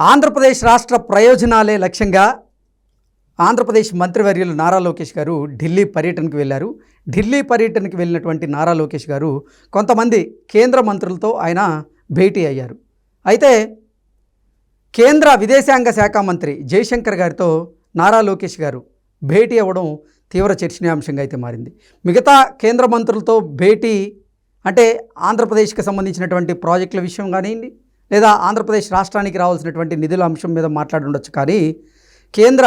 ఆంధ్రప్రదేశ్ రాష్ట్ర ప్రయోజనాలే లక్ష్యంగా ఆంధ్రప్రదేశ్ మంత్రివర్యులు నారా లోకేష్ గారు ఢిల్లీ పర్యటనకు వెళ్ళారు. ఢిల్లీ పర్యటనకు వెళ్ళినటువంటి నారా లోకేష్ గారు కొంతమంది కేంద్ర మంత్రులతో ఆయన భేటీ అయ్యారు. అయితే కేంద్ర విదేశాంగ శాఖ మంత్రి జయశంకర్ గారితో నారా లోకేష్ గారు భేటీ అవ్వడం తీవ్ర చర్చనీయాంశంగా అయితే మారింది. మిగతా కేంద్ర మంత్రులతో భేటీ అంటే ఆంధ్రప్రదేశ్కి సంబంధించినటువంటి ప్రాజెక్టుల విషయం కానివ్వండి లేదా ఆంధ్రప్రదేశ్ రాష్ట్రానికి రావాల్సినటువంటి నిధుల అంశం మీద మాట్లాడి ఉండొచ్చు. కానీ కేంద్ర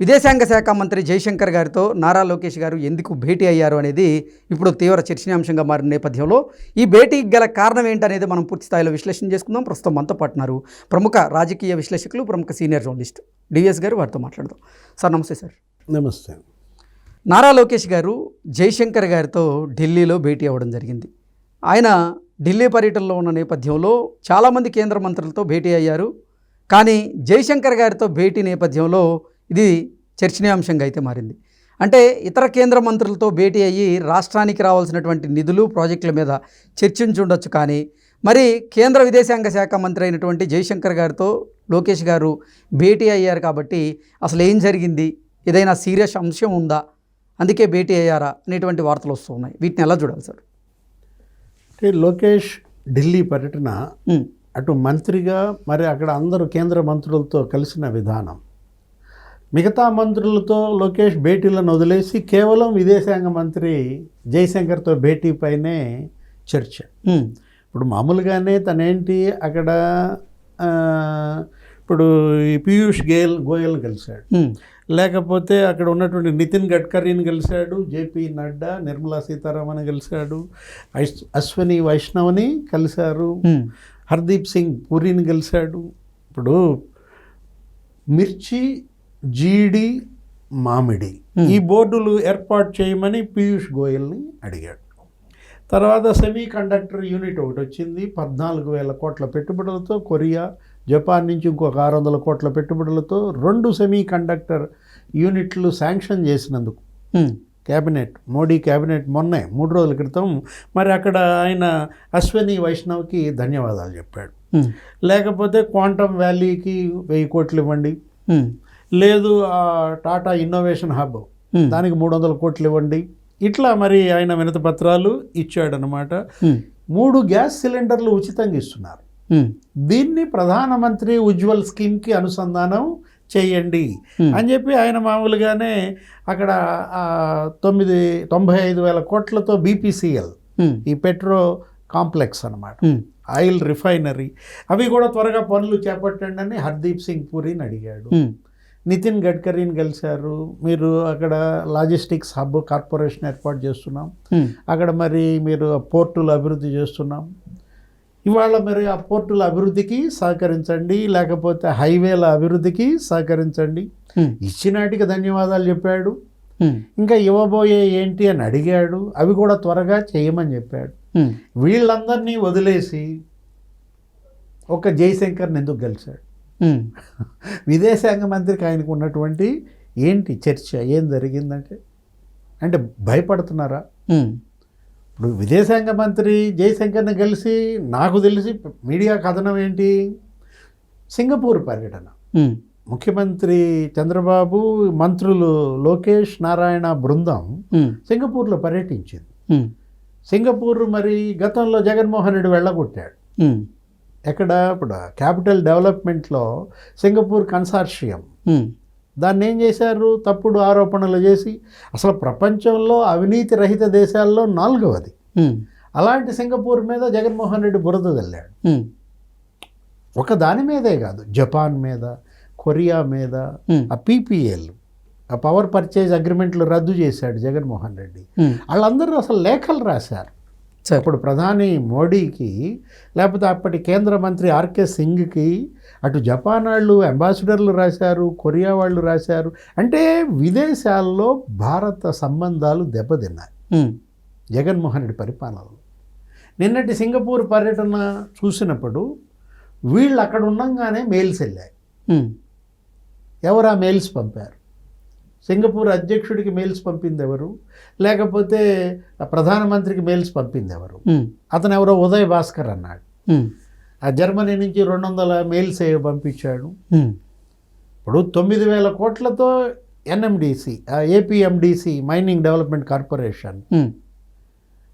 విదేశాంగ శాఖ మంత్రి జయశంకర్ గారితో నారా లోకేష్ గారు ఎందుకు భేటీ అయ్యారు అనేది ఇప్పుడు తీవ్ర చర్చనీయాంశంగా మారిన నేపథ్యంలో ఈ భేటీకి గల కారణం ఏంటనేది మనం పూర్తి స్థాయిలో విశ్లేషణ చేసుకుందాం. ప్రస్తుతం మనతో పాటున్నారు ప్రముఖ రాజకీయ విశ్లేషకులు ప్రముఖ సీనియర్ జర్నలిస్ట్ డివిఎస్ గారు. వారితో మాట్లాడదాం. సార్ నమస్తే సార్. నమస్తే. నారా లోకేష్ గారు జయశంకర్ గారితో ఢిల్లీలో భేటీ అవ్వడం జరిగింది. ఆయన ఢిల్లీ పర్యటనలో ఉన్న నేపథ్యంలో చాలామంది కేంద్ర మంత్రులతో భేటీ అయ్యారు. కానీ జయశంకర్ గారితో భేటీ నేపథ్యంలో ఇది చర్చనీయాంశంగా అయితే మారింది. అంటే ఇతర కేంద్ర మంత్రులతో భేటీ అయ్యి రాష్ట్రానికి రావాల్సినటువంటి నిధులు ప్రాజెక్టుల మీద చర్చించుండొచ్చు కానీ మరి కేంద్ర విదేశాంగ శాఖ మంత్రి అయినటువంటి జయశంకర్ గారితో లోకేష్ గారు భేటీ అయ్యారు కాబట్టి అసలు ఏం జరిగింది? ఏదైనా సీరియస్ అంశం ఉందా? అందుకే భేటీ అయ్యారా? అనేటువంటి వార్తలు వస్తున్నాయి వీటిని ఎలా చూడాలి సార్? అంటే లోకేష్ ఢిల్లీ పర్యటన అటు మంత్రిగా మరి అక్కడ అందరూ కేంద్ర మంత్రులతో కలిసిన విధానం. మిగతా మంత్రులతో లోకేష్ భేటీలను వదిలేసి కేవలం విదేశాంగ మంత్రి జయశంకర్తో భేటీపైనే చర్చ. ఉమ్, ఇప్పుడు మామూలుగానే తనేంటి అక్కడ ఇప్పుడు ఈ పీయూష్ గేల్ గోయల్ కలిశాడు లేకపోతే అక్కడ ఉన్నటువంటి నితిన్ గడ్కరీని కలిశాడు జేపీ నడ్డా నిర్మలా సీతారామన్ కలిశాడు అశ్వని వైష్ణవ్ని కలిశారు హర్దీప్ సింగ్ పూరిని కలిశాడు ఇప్పుడు మిర్చి జీడి మామిడి. ఈ బోర్డులు ఏర్పాటు చేయమని పీయూష్ గోయల్ని అడిగాడు. తర్వాత సెమీ కండక్టర్ యూనిట్ ఒకటి వచ్చింది పద్నాలుగు వేల కోట్ల పెట్టుబడులతో కొరియా జపాన్ నుంచి ఇంకొక ఆరు వందల కోట్ల పెట్టుబడులతో రెండు సెమీ కండక్టర్ యూనిట్లు శాంక్షన్ చేసినందుకు. క్యాబినెట్ మోడీ క్యాబినెట్ మొన్నే మూడు రోజుల క్రితం మరి అక్కడ ఆయన అశ్వని వైష్ణవ్కి ధన్యవాదాలు చెప్పాడు. లేకపోతే క్వాంటమ్ వ్యాలీకి వెయ్యి కోట్లు ఇవ్వండి. లేదు ఆ టాటా ఇన్నోవేషన్ హబ్ దానికి మూడు వందల కోట్లు ఇవ్వండి. ఇట్లా మరి ఆయన వినతి పత్రాలు ఇచ్చాడనమాట మూడు గ్యాస్ సిలిండర్లు ఉచితంగా ఇస్తున్నారు. దీన్ని ప్రధానమంత్రి ఉజ్వల్ స్కీమ్కి అనుసంధానం చేయండి. Hmm. అని చెప్పి ఆయన మామూలుగానే అక్కడ తొమ్మిది తొంభై ఐదు వేల కోట్లతో బీపీసీఎల్ ఉమ్, ఈ పెట్రో కాంప్లెక్స్ అన్నమాట. Um, oil refinery. అవి కూడా త్వరగా పనులు చేపట్టండి అని హర్దీప్ సింగ్ పూరిని అడిగాడు. నితిన్ గడ్కరీని కలిశారు. మీరు అక్కడ లాజిస్టిక్స్ హబ్ కార్పొరేషన్ ఏర్పాటు చేస్తున్నాం. అక్కడ మరి మీరు పోర్టులు అభివృద్ధి చేస్తున్నాం. ఇవాళ మరి ఆ పోర్టుల అభివృద్ధికి సహకరించండి లేకపోతే హైవేల అభివృద్ధికి సహకరించండి. ఇచ్చినాటికి ధన్యవాదాలు చెప్పాడు. ఇంకా ఇవ్వబోయే ఏంటి అని అడిగాడు. అవి కూడా త్వరగా చేయమని చెప్పాడు. వీళ్ళందరినీ వదిలేసి ఒక జయశంకర్ని ఎందుకు ఉమ్, విదేశాంగ మంత్రికి ఆయనకు ఉన్నటువంటి ఏంటి చర్చ? ఏం జరిగిందంటే? అంటే భయపడుతున్నారా? ఇప్పుడు విదేశాంగ మంత్రి జయశంకర్ని కలిసి నాకు తెలిసి మీడియా కథనం ఏంటి? సింగపూర్ పర్యటన. ముఖ్యమంత్రి చంద్రబాబు మంత్రులు లోకేష్ నారాయణ బృందం సింగపూర్లో పర్యటించింది. సింగపూర్ మరి గతంలో జగన్మోహన్ రెడ్డి వెళ్ళగొట్టాడు. ఎక్కడ? ఇప్పుడు క్యాపిటల్ డెవలప్మెంట్లో సింగపూర్ కన్సార్షియం. దాన్ని ఏం చేశారు? తప్పుడు ఆరోపణలు చేసి అసలు ప్రపంచంలో అవినీతి రహిత దేశాల్లో నాలుగవది. అలాంటి సింగపూర్ మీద జగన్మోహన్ రెడ్డి బురద చల్లాడు ఒక దాని మీదే కాదు జపాన్ మీద కొరియా మీద ఆ పీపీఎల్ ఆ పవర్ పర్చేజ్ అగ్రిమెంట్లు రద్దు చేశాడు జగన్మోహన్ రెడ్డి. వాళ్ళందరూ అసలు లేఖలు రాశారు. అప్పుడు ప్రధాని మోడీకి లేకపోతే అప్పటి కేంద్ర మంత్రి ఆర్కే సింగ్కి అటు జపాన్ వాళ్ళు అంబాసిడర్లు రాశారు కొరియా వాళ్ళు రాశారు అంటే విదేశాల్లో భారత సంబంధాలు దెబ్బతిన్నాయి. జగన్మోహన్ రెడ్డి పరిపాలనలో. నిన్నటి సింగపూర్ పర్యటన చూసినప్పుడు వీళ్ళు అక్కడ ఉండంగానే మెయిల్స్ వెళ్ళాయి. ఎవరు ఆ మెయిల్స్ పంపారు? సింగపూర్ అధ్యక్షుడికి మెయిల్స్ పంపింది ఎవరు లేకపోతే ప్రధానమంత్రికి మెయిల్స్ పంపింది ఎవరు అతను ఎవరో ఉదయ్ భాస్కర్ అన్నాడు. ఆ జర్మనీ నుంచి రెండు వందల మెయిల్స్ పంపించాడు? ఇప్పుడు తొమ్మిది వేల కోట్లతో NMDC APMDC mining development corporation.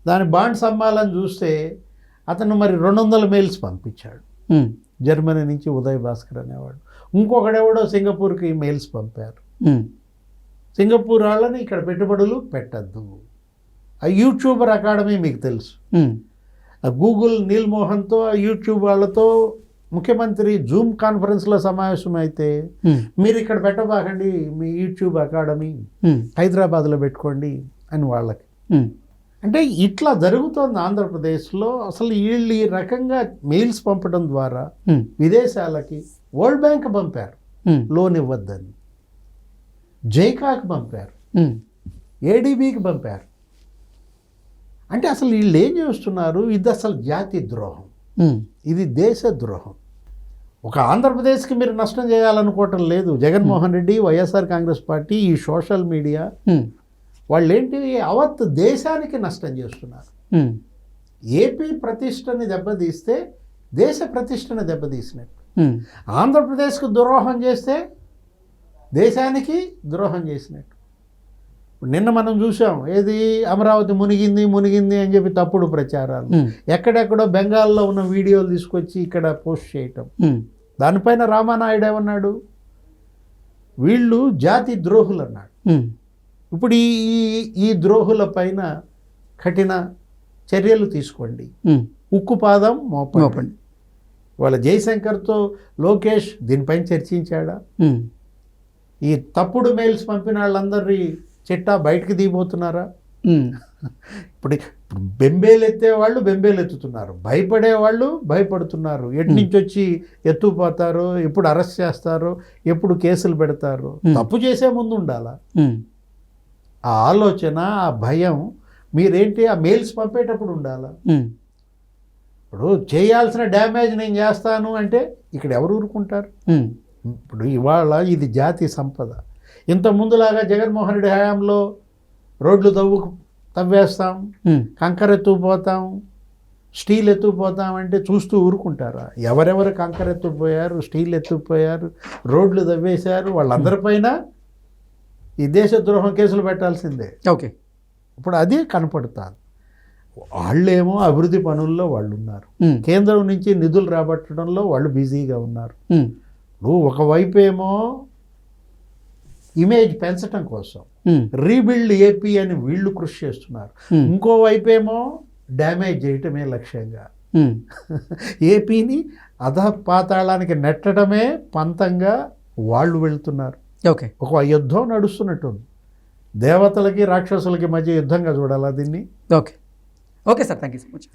దాని బాండ్స్ అమ్మాలని చూస్తే అతను మరి రెండు వందల మెయిల్స్ పంపించాడు జర్మనీ నుంచి ఉదయ్ భాస్కర్ అనేవాడు. ఇంకొకడెవడో సింగపూర్కి మెయిల్స్ పంపారు. సింగపూర్ వాళ్ళని ఇక్కడ పెట్టుబడులు పెట్టద్దు. ఆ యూట్యూబర్ అకాడమీ మీకు తెలుసు. గూగుల్ నీల్ మోహన్తో ఆ యూట్యూబ్ వాళ్ళతో ముఖ్యమంత్రి జూమ్ కాన్ఫరెన్స్లో సమావేశం అయితే మీరు ఇక్కడ పెట్టబాకండి మీ యూట్యూబ్ అకాడమీ హైదరాబాద్లో పెట్టుకోండి అని వాళ్ళకి. అంటే ఇట్లా జరుగుతోంది ఆంధ్రప్రదేశ్లో. అసలు వీళ్ళు ఈ రకంగా మెయిల్స్ పంపడం ద్వారా విదేశాలకి వరల్డ్ బ్యాంక్ పంపారు. లోన్ ఇవ్వద్దని. జైకాకి పంపారు. ఏడీబీకి పంపారు. అంటే అసలు వీళ్ళు ఏం చేస్తున్నారు? ఇది అసలు జాతి ద్రోహం. ఇది దేశ ద్రోహం. ఒక ఆంధ్రప్రదేశ్కి మీరు నష్టం చేయాలనుకోవటం లేదు. జగన్మోహన్ రెడ్డి వైఎస్ఆర్ కాంగ్రెస్ పార్టీ ఈ సోషల్ మీడియా వాళ్ళు ఏంటి అవత్ దేశానికి నష్టం చేస్తున్నారు? ఏపీ ప్రతిష్టని దెబ్బతీస్తే దేశ ప్రతిష్టని దెబ్బతీసినట్టు. ఆంధ్రప్రదేశ్కు ద్రోహం చేస్తే దేశానికి ద్రోహం చేసినట్టు. నిన్న మనం చూసాం ఏది అమరావతి మునిగింది మునిగింది అని చెప్పి తప్పుడు ప్రచారాలు. ఎక్కడెక్కడో బెంగాల్లో ఉన్న వీడియోలు తీసుకొచ్చి ఇక్కడ పోస్ట్ చేయటం. దానిపైన రామానాయుడు ఏమన్నాడు? వీళ్ళు జాతి ద్రోహులు అన్నాడు ఇప్పుడు ఈ ఈ- ద్రోహుల పైన కఠిన చర్యలు తీసుకోండి. ఉక్కు పాదం మోపండి. వాళ్ళ జయశంకర్తో లోకేష్ దీనిపైన చర్చించాడా? ఈ తప్పుడు మెయిల్స్ పంపిన వాళ్ళందరి చిట్టా బయటకు దిగిపోతున్నారా? ఇప్పుడు బెంబేలు ఎత్తే వాళ్ళు బెంబేలు ఎత్తుతున్నారు. భయపడే వాళ్ళు భయపడుతున్నారు. ఎటు నుంచి వచ్చి ఎత్తుకుపోతారో ఎప్పుడు అరెస్ట్ చేస్తారో ఎప్పుడు కేసులు పెడతారో. తప్పు చేసే ముందు ఉండాలా? ఆ ఆలోచన ఆ భయం మీరేంటి? ఆ మెయిల్స్ పంపేటప్పుడు ఉండాలా? ఇప్పుడు చేయాల్సిన డ్యామేజ్ నేను చేస్తాను అంటే ఇక్కడ ఎవరు ఊరుకుంటారు? ఇప్పుడు ఇవాళ ఇది జాతి సంపద. ఇంత ముందులాగా జగన్మోహన్ రెడ్డి హయాంలో రోడ్లు తవ్వు తవ్వేస్తాం కంకర ఎత్తుకుపోతాం స్టీల్ ఎత్తుకుపోతాం అంటే చూస్తూ ఊరుకుంటారా? ఎవరెవరు కంకర ఎత్తుకుపోయారు స్టీల్ ఎత్తుకుపోయారు రోడ్లు తవ్వేశారు వాళ్ళందరిపైన ఈ దేశద్రోహం కేసులు పెట్టాల్సిందే. ఓకే. ఇప్పుడు అదే కనపడుతుంది. వాళ్ళేమో అభివృద్ధి పనుల్లో వాళ్ళు ఉన్నారు కేంద్రం నుంచి నిధులు రాబట్టడంలో వాళ్ళు బిజీగా ఉన్నారు. ఉమ్, ఇప్పుడు ఒకవైపు ఏమో ఇమేజ్ పెంచడం కోసం రీబిల్డ్ ఏపీ అని వీళ్ళు కృషి చేస్తున్నారు. ఉమ్, ఇంకోవైపు ఏమో డ్యామేజ్ చేయటమే లక్ష్యంగా. ఏపీని అధ పాతాళానికి నెట్టడమే పంతంగా వాళ్ళు వెళ్తున్నారు. ఓకే. ఒక యుద్ధం నడుస్తున్నట్టుంది. దేవతలకి రాక్షసులకి మధ్య యుద్ధంగా చూడాలా దీన్ని? Okay. Okay sir thank you so much